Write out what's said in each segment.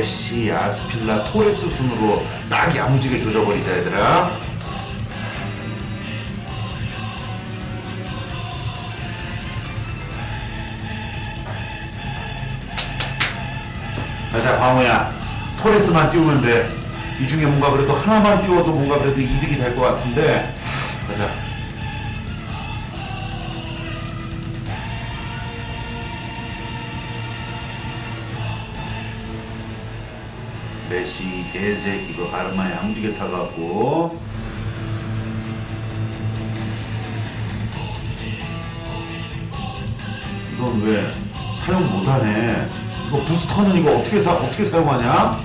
메시, 아스필라, 토레스 순으로 딱 야무지게 조져버리자 얘들아. 가자 광호야. 토레스만 띄우면 돼이 중에 뭔가 그래도 하나만 띄워도 뭔가 그래도 이득이 될 것 같은데. 가자 메시 개새끼 그 가르마 양지게 타갖고 이건 왜 사용 못하네 이거 부스터는 이거 어떻게 사 어떻게 사용하냐?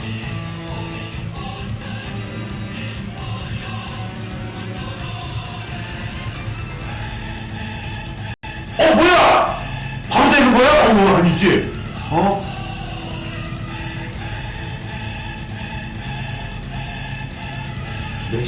어 뭐야? 바로 되는 거야? 어 뭐, 아니지? 어?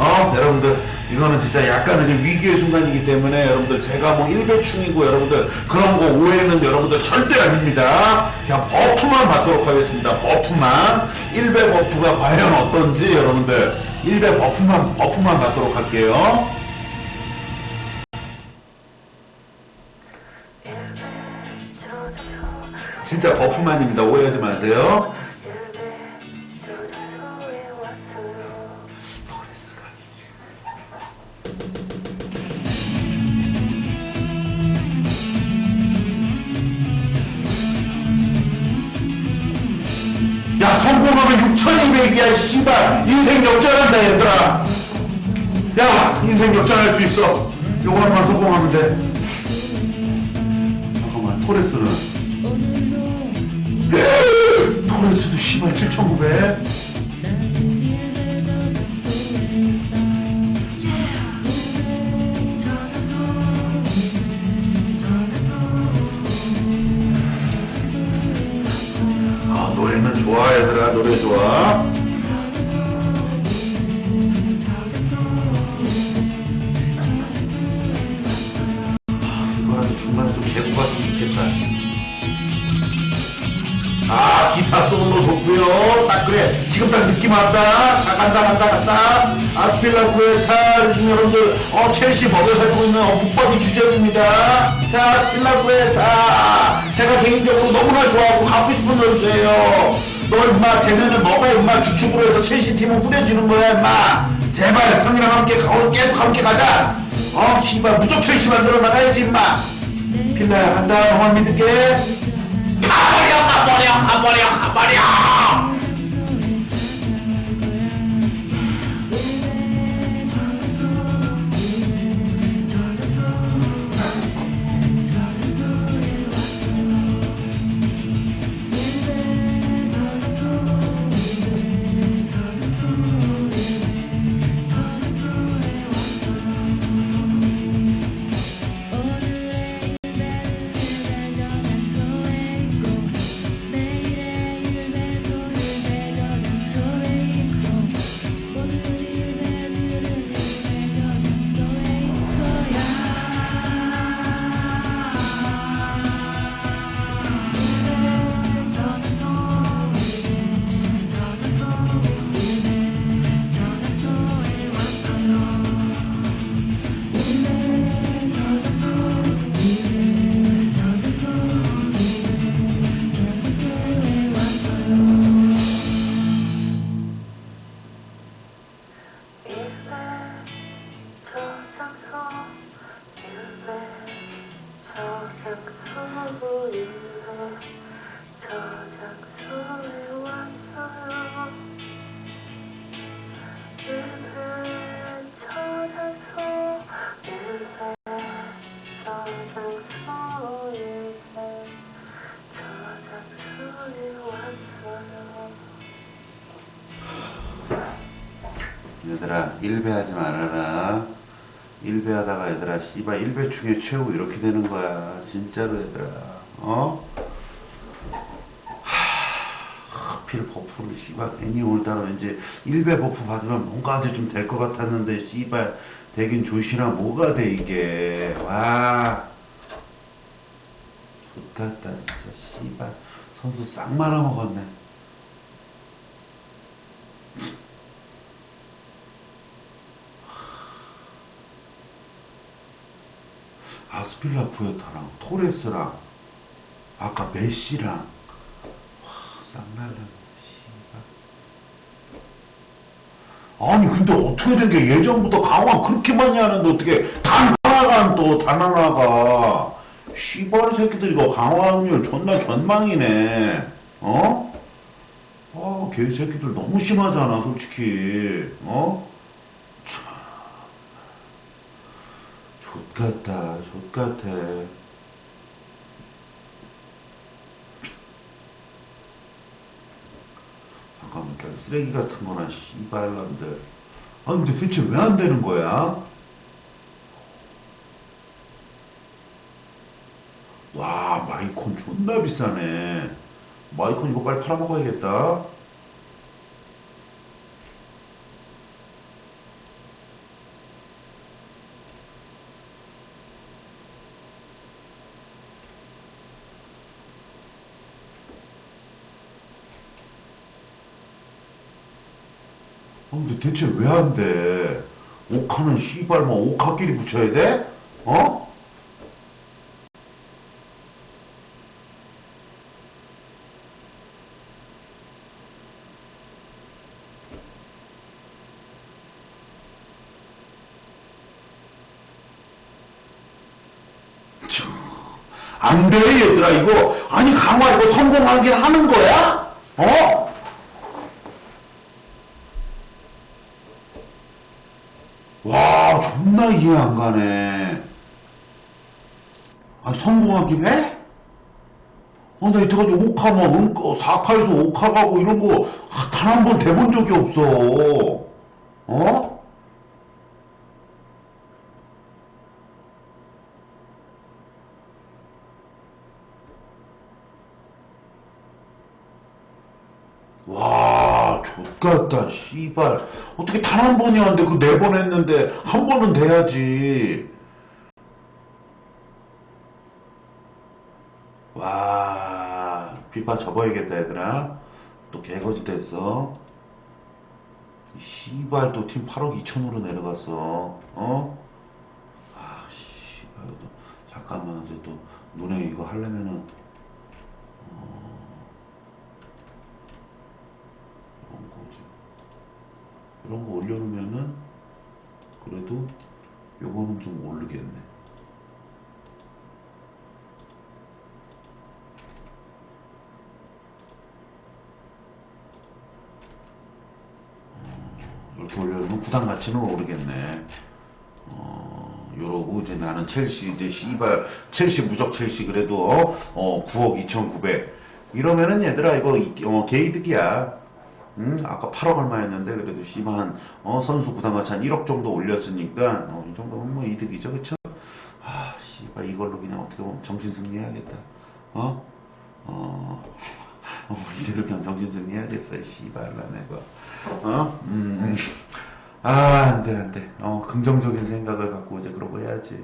어 여러분들 이거는 진짜 약간은 좀 위기의 순간이기 때문에 여러분들 제가 뭐 1배충이고 여러분들 그런 거 오해는 여러분들 절대 아닙니다. 그냥 버프만 받도록 하겠습니다. 버프만. 1배 버프가 과연 어떤지 여러분들. 1배 버프만 버프만 받도록 할게요. 진짜 버프만입니다. 오해하지 마세요 야 성공하면 6200이야 씨발. 인생 역전한다 얘들아. 야 인생 역전할 수 있어. 요거 하나만 성공하면 돼. 잠깐만 토레스는 토레스도 씨발 7900 노래는 좋아 얘들아. 노래 좋아. 아 좋고요 딱 그래. 지금 딱 느낌 왔다. 자 간다 간다 간다. 아스필라 구에타 요즘 여러분들 어 첼시 먹여 살고 있는 어, 북버디 주전입니다. 자 아스필라 구에타 제가 개인적으로 너무나 좋아하고 갖고 싶은 선수예요. 너 임마 되면은 너가 임마. 주축으로 해서 첼시 팀을 꾸려지는 거야 임마. 제발 형이랑 함께 가- 계속 함께 가자. 어 씨발 무조건 첼시 만들어 나가야지 임마. 필라야 간다. 너만 믿을게. 가버려 喊不了喊不了。 얘들아 1배 하지 말아라. 1배 하다가 얘들아 씨발 1배 중에 최고 이렇게 되는 거야. 진짜로 얘들아. 어? 하, 하필 버프를 씨발 괜히 오늘따라 왠지 1배 버프 받으면 뭔가 좀 될 것 같았는데 씨발 되긴 조시나 뭐가 돼 이게. 와. 좋겠다 진짜. 씨발 선수 싹 말아먹었네 아스필라 쿠에타랑 토레스랑 아까 메시랑. 와 쌍날라 아니 근데 어떻게 된 게 예전부터 강화 그렇게 많이 하는데 어떻게 단 하나가 또단 하나가. 씨발 새끼들 이거 강화 확률 존나 전망이네. 어? 아 개새끼들 너무 심하잖아 솔직히. 어? 족같다 족같아. 잠깐만 쓰레기 같은 거나 씨발람들. 아 근데 대체 왜 안 되는 거야? 와 마이콘 존나 비싸네. 마이콘 이거 빨리 팔아먹어야겠다 근데 대체 왜 안 돼? 옥하는 씨발 뭐 옥하끼리 붙여야 돼? 어? 안 돼, 얘들아, 이거. 아니, 강화 이거 성공하긴 하는 거야? 어? 와, 존나 이해 안 가네. 아, 성공하긴 해? 어, 나 이때까지 오카 뭐, 응, 어, 사카에서 오카 가고 이런 거, 단한 번 돼본 적이 없어. 어? 와, 족같다, 씨발. 어떻게 단 한 번이 안 돼? 그 네 번 했는데, 한 번은 돼야지. 와, 피파 접어야겠다, 얘들아. 또 개거지 됐어. 이 씨발, 또 팀 8억 2천으로 내려갔어. 어? 아, 씨발. 잠깐만, 이제 또, 눈에 이거 하려면은, 이런 거지. 이런 거 올려놓으면은 그래도 요거는 좀 오르겠네. 어, 이렇게 올려놓으면 구단 가치는 오르겠네. 어, 요러고 이제 나는 첼시 이제 씨발 첼시 무적 첼시 그래도 어, 어 9억 2,900 이러면은 얘들아 이거 이- 어, 개이득이야. 응? 아까 8억 얼마였는데 그래도 씨발 한 어, 선수 구단 가치 한 1억 정도 올렸으니까 어, 이 정도면 뭐 이득이죠 그쵸? 아 씨발 이걸로 그냥 어떻게 보면 정신 승리해야겠다. 어? 어, 어 이대로 그냥 정신 승리해야겠어 이 씨발라 내가. 어? 음. 음. 아, 안 돼, 안 돼. 어, 긍정적인 생각을 갖고 이제 그러고 해야지.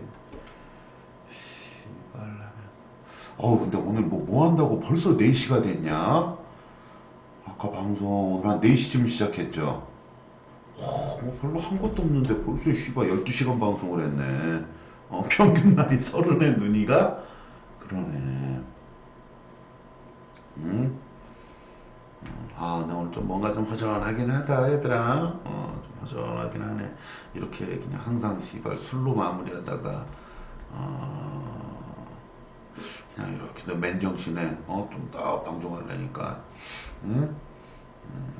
씨발 라면. 어우, 근데 오늘 뭐, 뭐 한다고 벌써 4시가 됐냐? 아까 방송 오늘 한 4시쯤 시작했죠? 와, 뭐 별로 한 것도 없는데 벌써 씨발 12시간 방송을 했네. 어, 평균 나이 서른의 눈이가? 그러네. 응? 아, 나 오늘 좀 뭔가 좀 허전하긴 하다, 얘들아. 어, 좀 허전하긴 하네. 이렇게 그냥 항상 씨발 술로 마무리하다가, 어, 그냥 이렇게 내 맨정신에, 어, 좀 더 방송하려니까, 응? 음,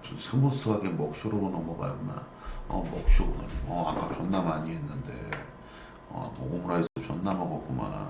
좀 스무스하게 먹쇼로 넘어가, 임마. 어, 먹쇼. 어, 아까 존나 많이 했는데, 어, 뭐 오므라이스 존나 먹었구만.